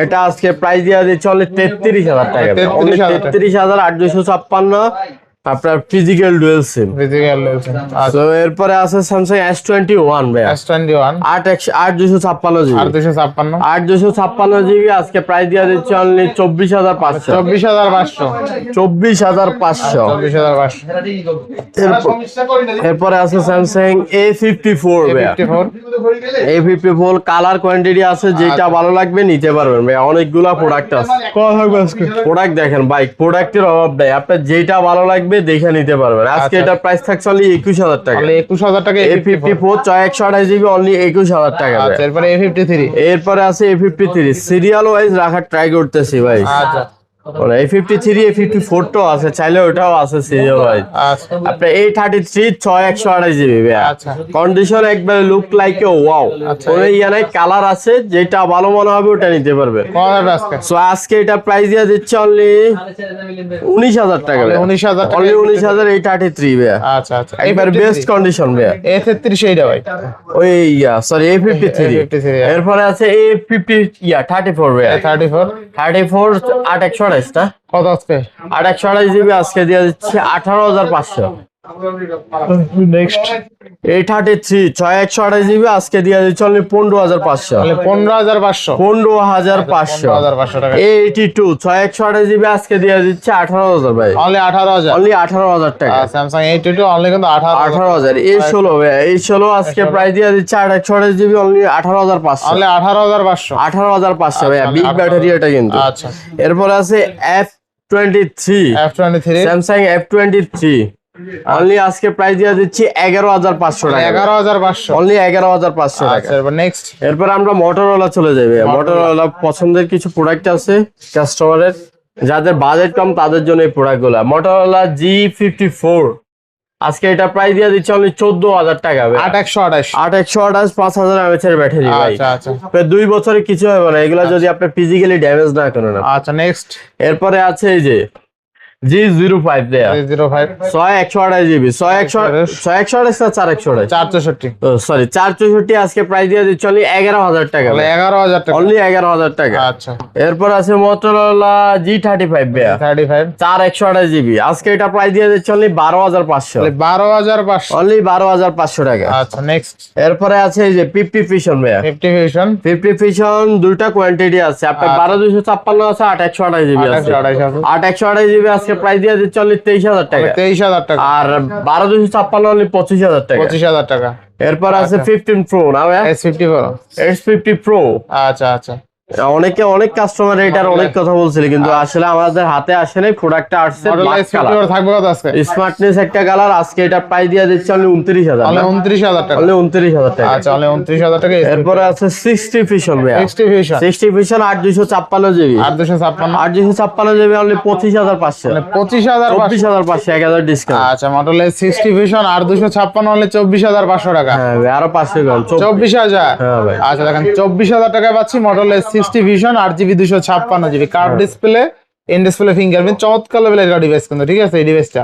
এটা আজকে প্রাইস দেওয়া দিচ্ছে অনলি তেত্রিশ হাজার টাকা 33,000 টাকা। তেত্রিশ হাজার আট দুশো ছাপ্পান্ন। আপনার physical dual SIM physical dual আচ্ছা তো এরপরে আছে স্যামসাং এস টোয়েন্টি ওয়ান ভাইয়া। এস টোয়েন্টি ওয়ান আট একশো আট দুশো ছাপ্পান্ন আর ছাপ্পান্ন। আট দুশো ছাপ্পান্ন জিবি আজকে প্রাইস দেওয়া দিচ্ছে অনলি চব্বিশ হাজার পাঁচশো। চব্বিশ হাজার পাঁচশো। চব্বিশ হাজার পাঁচশো। চব্বিশ হাজার পাঁচশো। এরপরে আছে Samsung A fifty four fifty four four colour quantity আছে যেটা ভালো লাগবে নিতে পারবেন ভাই অনেকগুলা প্রোডাক্ট আছে। প্রোডাক্ট দেখেন ভাই প্রোডাক্টের অভাব নেই। আপনার যেটা ভালো লাগবে আপনি দেখে নিতে পারবেন। আজকে আচ্ছা। এটা প্রাইস থাকছে অনলি একুশ হাজার টাকা। একুশ হাজার টাকা এ ফিফটি ফোর ছয় একশো আঠাশ জিবি অনলি একুশ হাজার টাকা আচ্ছা এরপরে এ ফিফটি থ্রি এরপরে আছে A fifty three serial wise রাখার ট্রাই করতেছি ভাই। আচ্ছা। A fifty three A fifty আছে চাইলে ওটাও আছে সিরিয়াল ওয়াইজ আচ্ছা। আপনার এই থার্টি থ্রি ছয় একশো আঠাশ জিবি ভাই আচ্ছা। কন্ডিশন একবারে লুক লাইক ওয়াও। কোনো ইয়া নাই কালার আছে যেটা ভালো মনে হবে ওটা নিতে পারবে। সো আজকে এটা প্রাইস দিয়ে দিচ্ছে অনলি উনিশ হাজার টাকা উনিশ হাজার অনলি উনিশ হাজার এই থার্টি থ্রি আচ্ছা আচ্ছা। একবার বেস্ট কন্ডিশন ভাইয়া। এ তেত্রিশ এইটা ভাই। ওই ইয়া sorry A fifty three A53 এরপরে আছে A fifty yeah thirty four ভাইয়া। থার্টি ফোর থার্টি ফোর আট একশো আঠাইশ আড়াই কত আজকে? একশো আঠাইশ জিবি আজকে দিয়ে দিচ্ছি আঠারো হাজার পাঁচশো। নেক্সট এই থার্টি থ্রি ছয় একশো জিবি আজকে দিয়ে দিচ্ছে অনলি পনেরো হাজার পাঁচশো। পনেরো হাজার পাঁচশো। পনেরো হাজার পাঁচশো। এইটি টু ছয় একশো আঠাশ জিবি আজকে দিয়ে দিচ্ছে আঠারো হাজার ভাই। অনলি আঠারো হাজার। অনলি আঠারো হাজার টাকা। স্যামসাং এইট টু অনলি কিন্তু আঠারো আঠারো হাজার। এই ষোলো ভাই, এই ষোলো আজকে প্রাইস দিয়ে দিচ্ছে আট একশো আঠাশ জিবি অনলি আঠারো হাজার পাঁচশো। অনলি আঠারো হাজার পাঁচশো। আঠারো হাজার পাঁচশো আচ্ছা, বিগ ব্যাটারি এটা কিন্তু। আচ্ছা। এরপর আছে F twenty three F twenty three Samsung F twenty three only আজকে প্রাইস দিয়ে দিচ্ছি এগারো হাজার পাঁচশো টাকা। এগারো হাজার পাঁচশো। অনলি এগারো হাজার পাঁচশো টাকা। আচ্ছা এরপর নেক্সট এরপর আমরা মোটরওয়ালা চলে যাবে মোটরওয়ালা পছন্দের কিছু প্রোডাক্ট আছে কাস্টমারের যাদের বাজেট কম তাদের জন্য এই প্রোডাক্টগুলা মোটরওয়ালা জি ফিফটি ফোর আজকে এটা প্রাইস দিয়ে দিচ্ছে অনলি চোদ্দ হাজার টাকা। আট একশো আঠাশ। আট একশো আঠাশ পাঁচ হাজার এমএচ এর ব্যাটারি আচ্ছা আচ্ছা। দুই বছরে কিছু হবে না। এগুলা যদি আপনি ফিজিক্যালি ড্যামেজ না করেন। আচ্ছা নেক্সট এরপরে আছে এই যে জি জিরো ফাইভ দেয়া। জিরো ফাইভ ছয় একশো আঠাশ জিবি ছয় একশো ছয় একশো আঠাশ। চার একশো আঠাশ? চার চৌষট্টি। সরি চার চৌষট্টি আজকে প্রাইস দিয়ে দিচ্ছে অনলি এগারো হাজার টাকা। এগারো হাজার টাকা। অনলি এগারো হাজার টাকা। আচ্ছা। এরপর আছে মোটরোলা জি থার্টি ফাইভ বেয়া থার্টি ফাইভ চার একশো আঠাশ জিবি আজকে এটা প্রাইস দিয়ে অনলি বারো হাজার পাঁচশো। বারো হাজার পাঁচশো। অনলি বারো হাজার পাঁচশো টাকা। আচ্ছা নেক্সট এরপরে আছে এই যে ফিফটি ফিশন বেয়া ফিফটি ভিশন ফিফটি ফিশন দুইটা কোয়ান্টিটি আছে। আপনার আচ্ছা। বারো দুইশো ছাপ্পান্ন আছে আট একশো আঠাশ জিবি আছে। আট একশো আঠাশ জিবি আজকে প্রাইস দিয়ে দিচ্ছে অনলি তেইশ হাজার টাকা। তেইশ হাজার টাকা। আর বারো দুইশো ছাপ্পান্ন অনলি পঁচিশ হাজার টাকা। পঁচিশ হাজার টাকা। এরপর আছে। ফিফটিন প্রো না S fifty pro S fifty pro আচ্ছা আচ্ছা। অনেকে অনেক কাস্টমার এটার অনেক কথা বলছিল কিন্তু আসলে আমাদের হাতে আসে নাই প্রোডাক্টটা আসছে স্মার্টনেস একটা কালার আজকে এটা প্রাইস দিয়ে দিচ্ছে অনলি উনত্রিশ হাজার উনত্রিশ হাজার টাকা। অনলি উনত্রিশ হাজার টাকা। আচ্ছা তাহলে উনত্রিশ হাজার টাকা এরপরে আছে sixty fusion sixty vision sixty fusion আট দুইশো ছাপ্পান্ন জিবি আট দুশো ছাপ্পান্ন। আট দুইশো ছাপ্পান্ন জিবি অনলি পঁচিশ হাজার পাঁচশো। মানে পঁচিশ হাজার চব্বিশ হাজার পাঁচশো এক হাজার ডিসকাউন্ট আচ্ছা মডেল সিক্সটি ভিশন আট দুশো ছাপ্পান্ন হলে চব্বিশ হাজার পাঁচশো টাকা। হ্যাঁ আরও পাঁচশো চব্বিশ। হাজার। হ্যাঁ ভাই। আচ্ছা দেখেন চব্বিশ হাজার টাকায় পাচ্ছি মডেল এস সিক্সটি ভিশন আট জিবি দুশো ছাপ্পান্ন GB. Display in display fingerprint চমৎকার লেভেলের একটা ডিভাইস কিন্তু ঠিক আছে এই ডিভাইসটা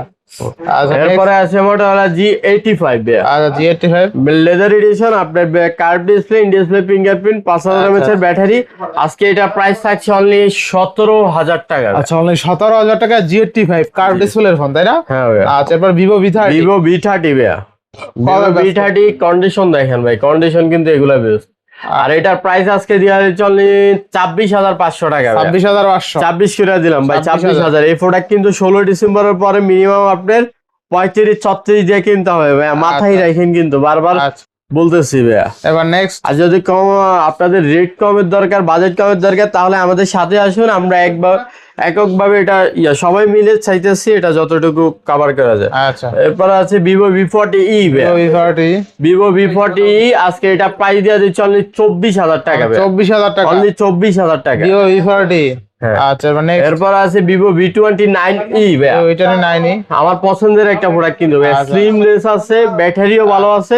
আচ্ছা এরপরে আছে মোটরওয়ালা জি এইটি ফাইভ আচ্ছা G eighty five leather edition আপনার curve display in display fingerprint পাঁচ হাজার আচ্ছা। এর ব্যাটারি আজকে এটা প্রাইস থাকছে অনলি সতেরো হাজার টাকা। আচ্ছা অনলি সতেরো হাজার টাকা জি এইটটি ফাইভ কার্ভ ডিসপ্লের ফোন তাই না? হ্যাঁ আচ্ছা এরপর Vivo V thirty Vivo V thirty ভাইয়া। ব্যস্ত? থার্টি কন্ডিশন দেখেন ভাই। কন্ডিশন কিন্তু এগুলা বেস্ট আর এটার প্রাইস আজকে দিয়া চলে ছাব্বিশ হাজার পাঁচশো টাকা। ছাব্বিশ হাজার পাঁচশো। ছাব্বিশ করে দিলাম ভাই 26,000 ছাব্বিশ হাজার। এই প্রোডাক্ট কিন্তু ষোলো ডিসেম্বরের পরে মিনিমাম আপনার পঁয়ত্রিশ ছত্রিশ দিয়ে কিনতে হবে ভাই মাথায় আচ্ছা। রাখেন কিন্তু বারবার। আচ্ছা। বলতেছি ভাইয়া। এবার নেক্সট আর যদি কম আপনাদের রেট কমের দরকার বাজেট কমের দরকার তাহলে আমাদের সাথে আসুন আমরা একবার এককভাবে এটা ইয়া সবাই মিলে চাইতেছি এটা যতটুকু কভার করা যায়। আচ্ছা। এরপর আছে Vivo V forty E Vivo V forty E আজকে এটা প্রাইস দিয়ে দিচ্ছে অনলি চব্বিশ হাজার টাকা চব্বিশ হাজার টাকা। অনলি চব্বিশ হাজার টাকা। Vivo V. আচ্ছা এবার নেক্সট এরপর আছে Vivo V twenty nine E ওইটা নাইনি আমার পছন্দের একটা প্রোডাক্ট কিন্তু আচ্ছা। আছে ব্যাটারিও ভালো আছে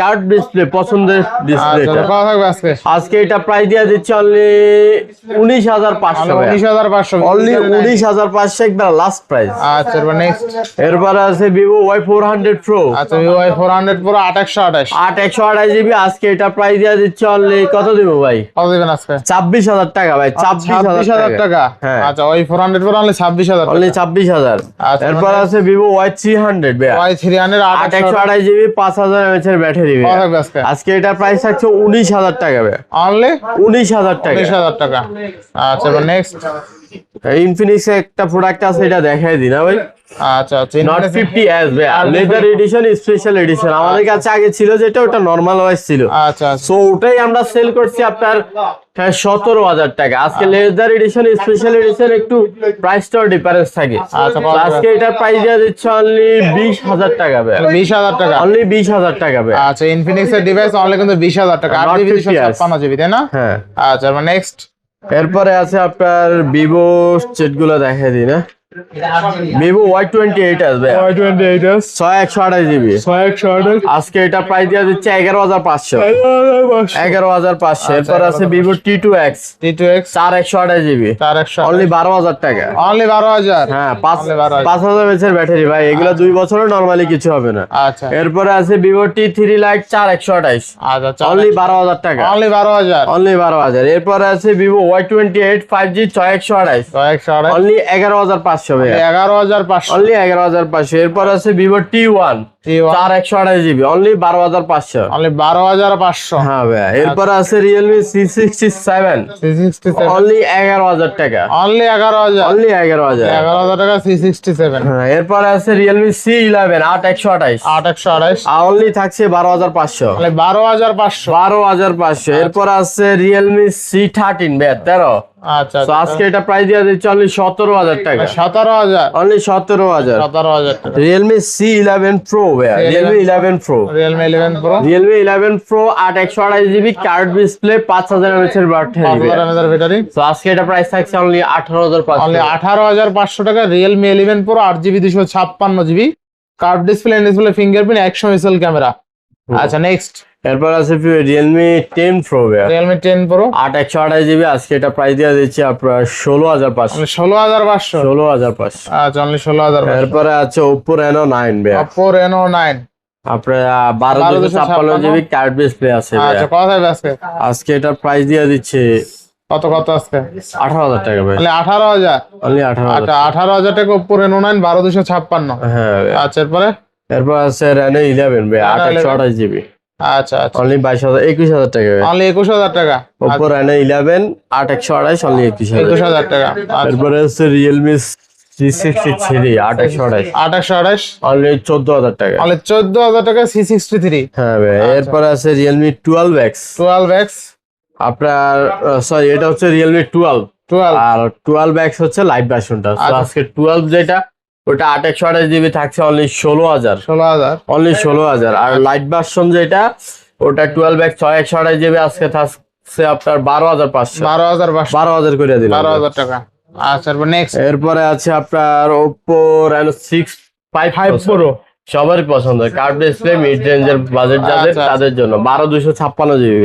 কার্ড ডিসপ্লে পছন্দের ডিসপ্লে আচ্ছা কত আজকে? এটা প্রাইস দিয়ে দিচ্ছে অনলি উনিশ হাজার পাঁচশো। উনিশ হাজার পাঁচশো। অনলি উনিশ হাজার পাঁচশো লাস্ট প্রাইস আচ্ছা নেক্সট এরপরে আছে Vivo Y four hundred pro আচ্ছা ভিভো ওয়াই ফোর হান্ড্রেড পুরো আট একশো আঠাশ। আট একশো আঠাশ জিবি আজকে এটা প্রাইস দিয়ে দিচ্ছে অনলি কত দিব ভাই? কত দিবেন আজকে? ছাব্বিশ হাজার টাকা ভাই। ছাব্বিশ হাজার টাকা? হ্যাঁ। আচ্ছা ওই ফোর হান্ড্রেড পুরো অনলি ছাব্বিশ হাজার অনলি ছাব্বিশ হাজার। আচ্ছা, এরপর মানে- আছে Vivo Y three hundred Y three hundred আট একশো আঠাশ জিবি পাঁচ হাজার এমএচ এর ব্যাটারি আজকে। এটা প্রাইস থাকছে উনিশ হাজার টাকা অনলি উনিশ হাজার টাকা। উনিশ হাজার টাকা। আচ্ছা নেক্সট ইনফিনিক্স একটা প্রোডাক্ট আছে এটা দেখাই দিই না ভাই। আচ্ছা আচ্ছা নট Infinix- ফিফটি এস ভাই। লেদার এডিশন স্পেশাল এডিশন আমাদের কাছে আগে ছিল যেটা ওটা নর্মাল ওয়াইজ ছিল। আচ্ছা আচ্ছা। সো ওটাই আমরা সেল করছি আপনার সতেরো হাজার টাকা। আজকে লেদার এডিশন স্পেশাল এডিশন একটু প্রাইসটাও ডিফারেন্স থাকে। আচ্ছা, আজকে এটার প্রাইস দেওয়া দিচ্ছে অনলি বিশ হাজার টাকা ভাই। বিশ হাজার টাকা। অনলি বিশ হাজার টাকা ভাই। আচ্ছা ইনফিনিক্স এর ডিভাইস অনলি কিন্তু বিশ হাজার টাকা। আট জিবি 50 জিবি তাই না? হ্যাঁ। আচ্ছা নেক্সট এরপরে আছে আপনার বিভো সেটগুলো দেখাই দিই না? ভিভো ওয়াই টোয়েন্টি এইট আসবে টোয়েন্টি এইট এস ছয় একশো আঠাশ জিবি। ছয় একশো আঠাশ। আজকে এটা প্রাইস দেওয়া দিচ্ছে এগারো হাজার পাঁচশো। এগারো হাজার পাঁচশো। এরপর আছে Vivo T two X T two X চার একশো আঠাশ জিবি। চার একশো অনলি বারো হাজার টাকা। অনলি বারো হাজার? হ্যাঁ পাঁচ Only 12,000 পাঁচ হাজার ব্যাটারি ভাই। এগুলো দুই বছরও নর্মালি কিছু হবে না। আচ্ছা। এরপরে আছে ভিভো টি থ্রি লাইট চার একশো আঠাইশ আচ্ছা অনলি বারো হাজার টাকা। অনলি বারো হাজার। অনলি বারো হাজার। এরপরে আছে Vivo Y twenty eight five G ছয় একশো আঠাইশ ছয় একশো আঠাশ। অনলি এগারো হাজার পাঁচশো। ভাই এগারো হাজার পাঁচশো। এগারো হাজার পাঁচশো। এরপর আছে ভিভো টি ওয়ান চার একশো আঠাশ জিবি অনলি বারো হাজার পাঁচশো। অনলি বারো হাজার পাঁচশো। হ্যাঁ ভাই এরপর আছে Realme C sixty seven only এগারো হাজার টাকা। অনলি এগারো হাজার। অনলি এগারো হাজার। এগারো হাজার টাকা সি সিক্সটি সেভেন হ্যাঁ এরপর আছে রিয়েলমি সি ইলেভেন আট একশো আঠাইশ আট একশো আঠাশ। অনলি থাকছে বারো হাজার পাঁচশো। বারো হাজার পাঁচশো। বারো হাজার পাঁচশো। এরপর আছে রিয়েলমি সি থার্টিন বে তেরো। আচ্ছা তো আজকে এটা প্রাইস দিয়ে দিচ্ছে অনলি সতেরো হাজার টাকা। সতেরো হাজার। অনলি সতেরো হাজার। সতেরো হাজার Realme C eleven pro Realme eleven pro Realme eleven pro Realme eleven pro আট একশো জিবি কার্ড ডিসপ্লে পাঁচ হাজার ব্যাটারি তো আজকে এটা প্রাইস থাকছে অনলি আঠারো হাজার অনলি আঠারো হাজার পাঁচশো টাকা রিয়েলমি ইলেভেন প্রো আট জিবি দুশো ছাপ্পান্ন GB card display display fingerprint একশো মিসেল ক্যামেরা আচ্ছা নেক্সট এরপর আছে Realme ten pro Realme ten pro আট একশো আঠাশ জিবি আজকে এটা প্রাইস দিয়ে দিচ্ছি আপনার ষোলো হাজার পাঁচশো। অনলি ষোলো হাজার পাঁচশো? ষোলো হাজার পাঁচশো। আচ্ছা অনলি ষোলো হাজার এরপরে আছে ওপো রেনো নাইন বে অপো রেনো নাইন আপনার বারো দুশো ছাপ্পান্ন। জিবি কার্ড ডিসপ্লে আছে। আচ্ছা কথা আজকে? আজকে এটার প্রাইস দিয়ে দিচ্ছে কত কত আজকে? আঠারো হাজার টাকা ভাই। আঠারো হাজার? আচ্ছা আঠারো হাজার টাকা ওপো রেনো নাইন বারো দুশো ছাপ্পান্ন। হ্যাঁ ভাই। আচ্ছা এরপরে? এরপর আছে রেনো ইলেভেন ভাই আট একশো আঠাশ জিবি আচ্ছা আচ্ছা। অনলি বাইশ হাজার একুশ হাজার টাকা। ভাই। অনলি একুশ হাজার টাকা। ওপো রেনো ইলেভেন আট একশো আঠাশ অনলি একুশ একুশ হাজার হাজার টাকা। আচ্ছা। এরপরে হচ্ছে রিয়েলমি সি সিক্সটি থ্রি আট একশো আঠাশ আঠাশশো আঠাশ অনলি চোদ্দ হাজার টাকা। অনলি চোদ্দ হাজার টাকা সি সিক্সটি থ্রি হ্যাঁ ভাই এরপরে আছে Realme twelve X twelve X আপনার সরি এটা হচ্ছে রিয়েলমি টুয়েলভ টুয়েলভ আর টুয়েলভ এক্স হচ্ছে লাইভ ভার্সনটা আচ্ছা। আজকে টুয়েলভ যেটা ওটা আট একশো আঠাশ জিবি থাকছে অনলি ষোলো হাজার। ষোলো হাজার। অনলি ষোলো হাজার। আর লাইট ভার্সন যেটা ওটা টুয়েলভ এক ছয় একশো আঠাশ জিবি আজকে থাকছে আপনার বারো হাজার পাঁচশো। বারো হাজার বারো হাজার করে দিলাম। বারো হাজার টাকা। আচ্ছা নেক্সট এরপরে আছে আপনার Oppo Reno six five five five pro সবারই পছন্দ। কার্ড ডিসপ্লে মিড রেঞ্জের বাজেট যাদের আচ্ছা, তাদের জন্য। বারো দুশো ছাপ্পান্ন জিবি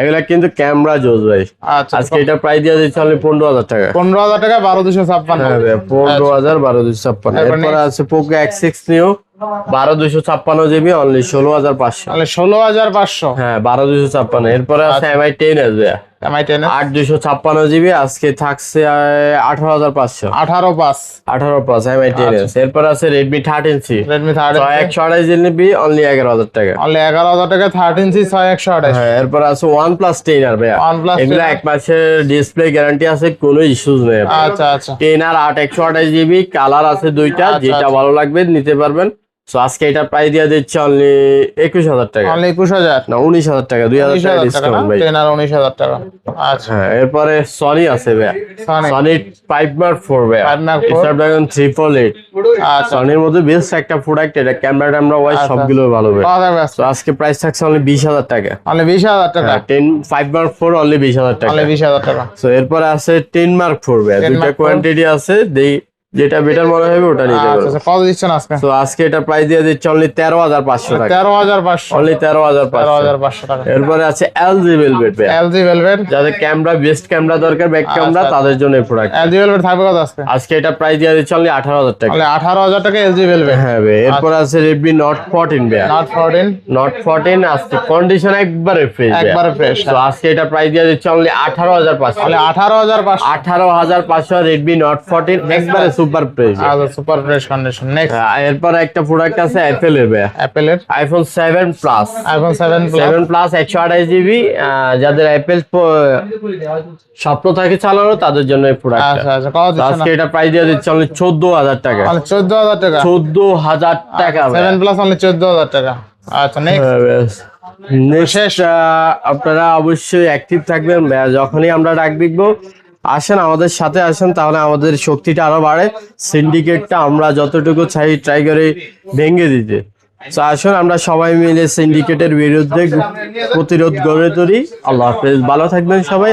এগুলা কিন্তু ক্যামেরা জোজ ভাই। আচ্ছা। আজকে এটা প্রায় দিয়ে দিচ্ছে অনলি পনেরো হাজার টাকা। পনেরো হাজার টাকা বারো দুশো ছাপ্পান্ন। হ্যাঁ পনেরো হাজার বারো দুশো ছাপ্পান্ন এরপরে আছে পোকো এক্স সিক্স নিও বারো দুশো ছাপ্পান্ন জিবি অনলি ষোলো হাজার পাঁচশো। তাহলে ষোলো হাজার পাঁচশো। হ্যাঁ বারো দুশো ছাপ্পান্ন। এরপরে আছে আচ্ছা। এমআই টেন আসবে। এমআই টেন আট দুশো ছাপ্পান্ন জিবি আজকে থাকছে আঠারো হাজার পাঁচশো। আঠারো পাঁচ। আঠারো এমআই টেন আচ্ছা। এরপর আছে Redmi thirteen C Redmi thirteen একশো আঠাশ জিবি অনলি এগারো হাজার টাকা। অনলি এগারো হাজার টাকা থার্টিন সি ছয় একশো আঠাশ। হ্যাঁ এরপর আছে ওয়ান প্লাস টেন আর ভাইয়া। OnePlus এগুলো এক মাসের ডিসপ্লে গ্যারান্টি আছে কোনো ইস্যুজ নেই। আচ্ছা আচ্ছা। টেন আর আট একশো আঠাশ জিবি কালার আছে দুইটা যেটা। ভালো লাগবে নিতে পারবেন। তো আজকে এটা প্রাইস দিয়ে দিচ্ছে অনলি একুশ হাজার টাকা। অনলি একুশ হাজার? না উনিশ হাজার টাকা দুই হাজার টাকা ডিসকাউন্ট ভাই। টেন আর উনিশ হাজার টাকা। আচ্ছা। হ্যাঁ এরপরে সনি আছে Sony। Sony five mark four ভাইয়া 5 Mark স্ন্যাপড্রাগন ফোর এইট আচ্ছা। সনির মধ্যে বেস্ট একটা প্রোডাক্ট এটা ক্যামেরা ট্যামেরা ওয়াইজ। সবগুলো ভালো ভাই তো আজকে প্রাইস থাকছে অনলি বিশ হাজার টাকা। অনলি বিশ হাজার টাকা? Ten five mark four only বিশ হাজার টাকা। অনলি বিশ হাজার টাকা। তো এরপরে আছে টেন মার্ক ফোর 10 দুইটা কোয়ান্টিটি আছে দেই যেটা বেটার মনে হবে ওটা নিতে আচ্ছা পারবেন আচ্ছা কত দিচ্ছেন আজকে? তো আজকে এটা প্রাইস দিয়ে দিচ্ছে অনলি তেরো হাজার পাঁচশো টাকা। তেরো হাজার পাঁচশো। অনলি তেরো হাজার তেরো পাঁচশো হাজার পাঁচশো টাকা। এরপরে আছে এলজি ভেলভেট এলজি ভেলভেট যাদের ক্যামেরা বেস্ট ক্যামেরা দরকার ব্যাক আচ্ছা, ক্যামেরা আচ্ছা। তাদের জন্য এই প্রোডাক্ট এলজি ভেলভেট থাকবে কত আজকে? আজকে এটা প্রাইস দিয়ে দিচ্ছে অনলি আঠারো হাজার টাকা। অনলি আঠারো হাজার টাকা এলজি ভেলভেট হ্যাঁ ভাই এরপর আছে রেডমি নট ফোরটিন ভাইয়া নট ফোরটিন নট ফোরটিন আজকে কন্ডিশন একবারে ফ্রেশ একবারে ফ্রেশ তো আজকে এটা প্রাইস দিয়ে দিচ্ছে অনলি আঠারো হাজার পাঁচশো। অনলি আঠারো হাজার পাঁচশো। আঠারো হাজার পাঁচশো রেডমি নট ফোরটিন একবারে সুপার প্রাইস আচ্ছা সুপার ফ্রেশ কন্ডিশন নেক্সট এরপর একটা প্রোডাক্ট আছে অ্যাপেলের ভাইয়া। অ্যাপেলের iPhone seven plus iPhone seven plus seven plus একশো আঠাশ জিবি যাদের অ্যাপেল স্বপ্ন থাকে চালানো তাদের জন্য এই প্রোডাক্ট আচ্ছা আচ্ছা কত দিচ্ছেন আজকে এটা প্রাইস দিয়ে দিচ্ছে অনলি চোদ্দ হাজার টাকা। মানে চোদ্দ হাজার টাকা? চোদ্দ হাজার টাকা ভাইয়া। সেভেন প্লাস অনলি চোদ্দ হাজার টাকা। আচ্ছা নেক্সট নেক্সট আপনারা অবশ্যই অ্যাক্টিভ থাকবেন যখনই আমরা ডাক দিব আসেন, আমাদের সাথে আসেন, তাহলে আমাদের শক্তিটা আরও বাড়ে। সিন্ডিকেটটা আমরা যতটুকু চাই ট্রাই করে ভেঙে দিতে। তো আসুন, আমরা সবাই মিলে সিন্ডিকেটের বিরুদ্ধে প্রতিরোধ গড়ে তুলি। আল্লাহ হাফেজ। ভালো থাকবেন সবাই।